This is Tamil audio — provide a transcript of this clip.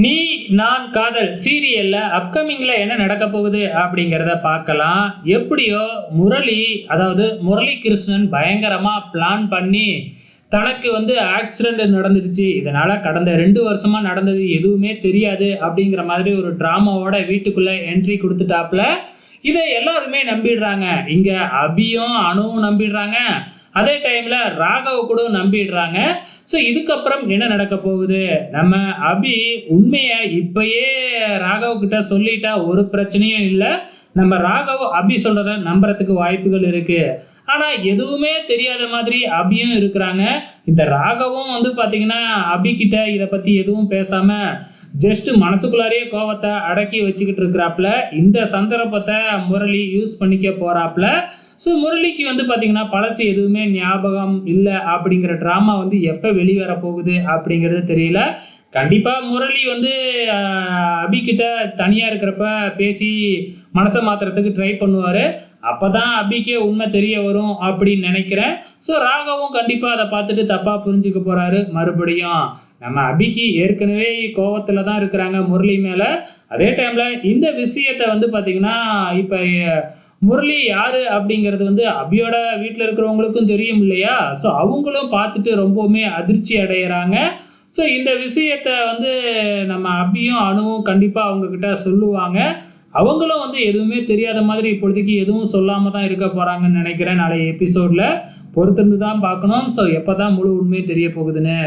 நீ நான் காதல் சீரியல்ல அப்கமிங்ல என்ன நடக்க போகுது அப்படிங்கிறத பார்க்கலாம். எப்படியோ முரளி அதாவது முரளி கிருஷ்ணன் பயங்கரமா பிளான் பண்ணி தனக்கு வந்து ஆக்சிடென்ட் நடந்துடுச்சு. இதனால் கடந்த ரெண்டு வருஷமாக நடந்தது எதுவுமே தெரியாது அப்படிங்கிற மாதிரி ஒரு ட்ராமாவோட வீட்டுக்குள்ளே என்ட்ரி கொடுத்துட்டாப்புல. இதை எல்லாருமே நம்பிடுறாங்க. இங்கே அபியும் அணுவும் நம்பிடுறாங்க. அதே டைமில் ராகவ் கூட நம்பிடுறாங்க. ஸோ இதுக்கப்புறம் என்ன நடக்க போகுது? நம்ம அபி உண்மையை இப்பயே ராகவ் கிட்ட சொல்லிட்டா ஒரு பிரச்சனையும் இல்லை. நம்ம ராகவ் அபி சொல்கிறத நம்புறதுக்கு வாய்ப்புகள் இருக்குது ஆனால் எதுவுமே தெரியாத மாதிரி அபியும் இருக்கிறாங்க. இந்த ராகவும் வந்து பார்த்திங்கன்னா அபிக்கிட்ட இதை பற்றி எதுவும் பேசாமல் ஜஸ்ட் மனசுக்குள்ளாரையே கோவத்தை அடக்கி வச்சுக்கிட்டு இருக்கிறாப்புல. இந்த சந்தர்ப்பத்தை முரளி யூஸ் பண்ணிக்க போகிறாப்புல ஸோ முரளிக்கு வந்து பார்த்தீங்கன்னா பழசு எதுவுமே ஞாபகம் இல்லை அப்படிங்கிற ட்ராமா வந்து எப்போ வெளிவர போகுது அப்படிங்கிறது தெரியல. கண்டிப்பாக முரளி வந்து அபிக்கிட்ட அபிகிட்ட தனியாக இருக்கிறப்ப பேசி மனசை மாற்றுறதுக்கு ட்ரை பண்ணுவார். அப்போ தான் அபிக்கே உண்மை தெரிய வரும் அப்படின்னு நினைக்கிறேன். ஸோ ராகவும் கண்டிப்பாக அதை பார்த்துட்டு தப்பாக புரிஞ்சுக்க போகிறாரு மறுபடியும். நம்ம அபிக்கு ஏற்கனவே கோவத்தில் தான் இருக்கிறாங்க முரளி மேலே. அதே டைமில் இந்த விஷயத்தை வந்து பார்த்திங்கன்னா இப்போ முரளி யார் அப்படிங்கிறது வந்து அபியோட வீட்டில் இருக்கிறவங்களுக்கும் தெரியும் இல்லையா? ஸோ அவங்களும் பார்த்துட்டு ரொம்பவுமே அதிர்ச்சி அடைகிறாங்க ஸோ இந்த விஷயத்தை வந்து நம்ம அபியும் அணுவும் கண்டிப்பாக அவங்கக்கிட்ட சொல்லுவாங்க. அவங்களும் வந்து எதுவுமே தெரியாத மாதிரி இப்பொழுதைக்கு எதுவும் சொல்லாமல் தான் இருக்க போகிறாங்கன்னு நினைக்கிறேன் நாளைய எபிசோடில் பொறுத்திருந்து தான் பார்க்கணும். ஸோ எப்போ தான் முழு உண்மை தெரிய போகுதுன்னு?